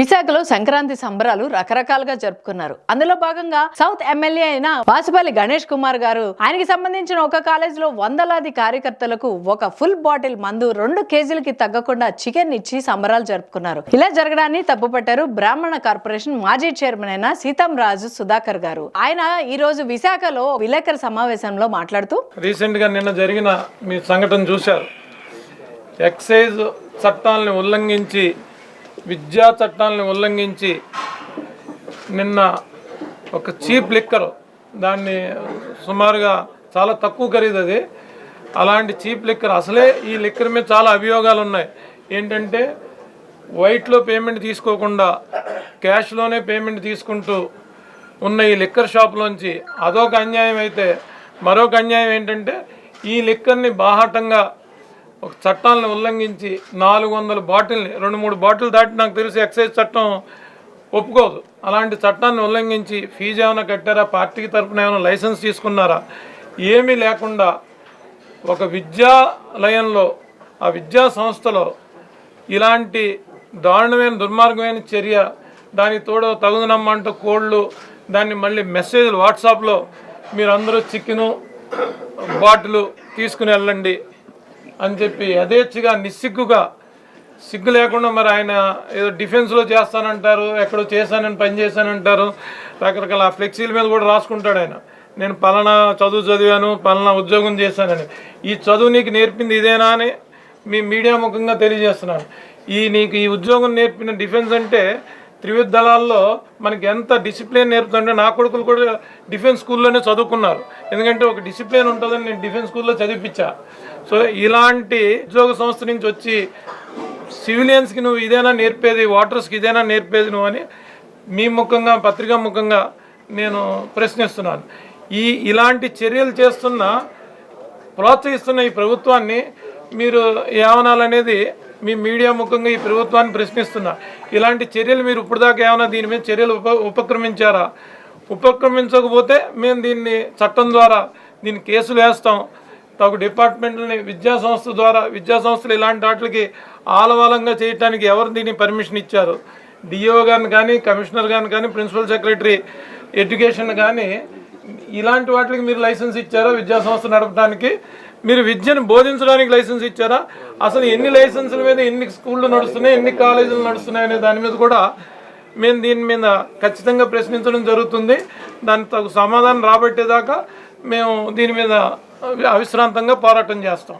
విశాఖలో సంక్రాంతి సంబరాలు రకరకాలుగా జరుపుకున్నారు. అందులో భాగంగా సౌత్ ఎమ్మెల్యే అయిన వాసుపల్లి గణేష్ కుమార్ గారు ఆయనకి సంబంధించిన ఒక కాలేజీలో వందలాది కార్యకర్తలకు ఒక ఫుల్ బాటిల్ మందు రెండు కేజీలకి తగ్గకుండా చికెన్ ఇచ్చి సంబరాలు జరుపుకున్నారు. ఇలా జరగడాన్ని తప్పుపట్టారు బ్రాహ్మణ కార్పొరేషన్ మాజీ చైర్మన్ అయిన సీతం రాజు సుధాకర్ గారు. ఆయన ఈ రోజు విశాఖలో విలేకరుల సమావేశంలో మాట్లాడుతూ రీసెంట్గా నిన్న జరిగిన మీ సంఘటన చూశారు. ఎక్సైజ్ చట్టాలను ఉల్లంఘించి విద్యా చట్టాలను ఉల్లంఘించి నిన్న ఒక చీప్ లిక్కర్ దాన్ని సుమారుగా చాలా తక్కువ ఖరీదు అది అలాంటి చీప్ లిక్కర్ అసలే ఈ లిక్కర్ మీద చాలా అభియోగాలు ఉన్నాయి. ఏంటంటే వైట్లో పేమెంట్ తీసుకోకుండా క్యాష్లోనే పేమెంట్ తీసుకుంటూ ఉన్న ఈ లిక్కర్ షాప్లోంచి అదొక అన్యాయం అయితే మరొక అన్యాయం ఏంటంటే ఈ లిక్కర్ని బాహాటంగా ఒక చట్టాలను ఉల్లంఘించి నాలుగు వందల బాటిల్ని రెండు మూడు బాటిల్ దాటి నాకు తెలిసి ఎక్సైజ్ చట్టం ఒప్పుకోదు. అలాంటి చట్టాన్ని ఉల్లంఘించి ఫీజు ఏమైనా కట్టారా? పార్టీకి తరఫున ఏమైనా లైసెన్స్ తీసుకున్నారా? ఏమీ లేకుండా ఒక విద్యాలయంలో ఆ విద్యా సంస్థలో ఇలాంటి దారుణమైన దుర్మార్గమైన చర్య దానికి తోడు తగుదనమ్మంటూ కోళ్ళు దాన్ని మళ్ళీ మెసేజ్లు వాట్సాప్లో మీరందరూ చికెను బాటిల్ తీసుకుని వెళ్ళండి. అని చెప్పి యథేచ్ఛగా నిస్సిగ్గుగా సిగ్గు లేకుండా మరి ఆయన ఏదో డిఫెన్స్లో చేస్తానంటారు ఎక్కడో చేశానని పని చేశానంటారు రకరకాల ఫ్లెక్సీల మీద కూడా రాసుకుంటాడు ఆయన. నేను పలానా చదువు చదివాను పలానా ఉద్యోగం చేశానని. ఈ చదువు నీకు నేర్పింది ఇదేనా అని మీ మీడియా ముఖంగా తెలియజేస్తున్నాను. ఈ నీకు ఈ ఉద్యోగం నేర్పిన డిఫెన్స్ అంటే త్రివిధ దళాల్లో మనకి ఎంత డిసిప్లిన్ నేర్పుతుంటే నా కొడుకులు కూడా డిఫెన్స్ స్కూల్లోనే చదువుకున్నారు. ఎందుకంటే ఒక డిసిప్లిన్ ఉంటుందని నేను డిఫెన్స్ స్కూల్లో చదివించా సో ఇలాంటి ఉద్యోగ సంస్థ నుంచి వచ్చి సివిలియన్స్కి నువ్వు ఇదేనా నేర్పేది వాటర్స్కి ఇదేనా నేర్పేది నువ్వు అని మీ ముఖంగా పత్రికా ముఖంగా నేను ప్రశ్నిస్తున్నాను. ఈ ఇలాంటి చర్యలు చేస్తున్న ప్రోత్సహిస్తున్న ఈ ప్రభుత్వాన్ని మీరు ఏమనాలనేది మీ మీడియా ముఖంగా ఈ ప్రభుత్వాన్ని ప్రశ్నిస్తున్నా. ఇలాంటి చర్యలు మీరు ఇప్పటిదాకా ఏమైనా దీని మీద చర్యలు ఉప ఉపక్రమించారా? ఉపక్రమించకపోతే మేము దీన్ని చట్టం ద్వారా దీన్ని కేసులు వేస్తాం. తగు డిపార్ట్మెంట్ని విద్యా సంస్థ ద్వారా విద్యా సంస్థలు ఇలాంటి వాటికి ఆలవాలంగా చేయడానికి ఎవరు దీన్ని పర్మిషన్ ఇచ్చారు? డిఓ గారిని కానీ కమిషనర్ గారిని కానీ ప్రిన్సిపల్ సెక్రటరీ ఎడ్యుకేషన్ కానీ ఇలాంటి వాటికి మీరు లైసెన్స్ ఇచ్చారా విద్యా సంస్థ నడపడానికి మీరు విద్యను బోధించడానికి లైసెన్స్ ఇచ్చారా? అసలు ఎన్ని లైసెన్సుల మీద ఎన్ని స్కూళ్ళు నడుస్తున్నాయి ఎన్ని కాలేజీలు నడుస్తున్నాయి అనే దాని మీద కూడా మేము దీని మీద ఖచ్చితంగా ప్రశ్నించడం జరుగుతుంది. దాని తగు సమాధానం రాబట్టేదాకా మేము దీని మీద అవిశ్రాంతంగా పోరాటం చేస్తాం.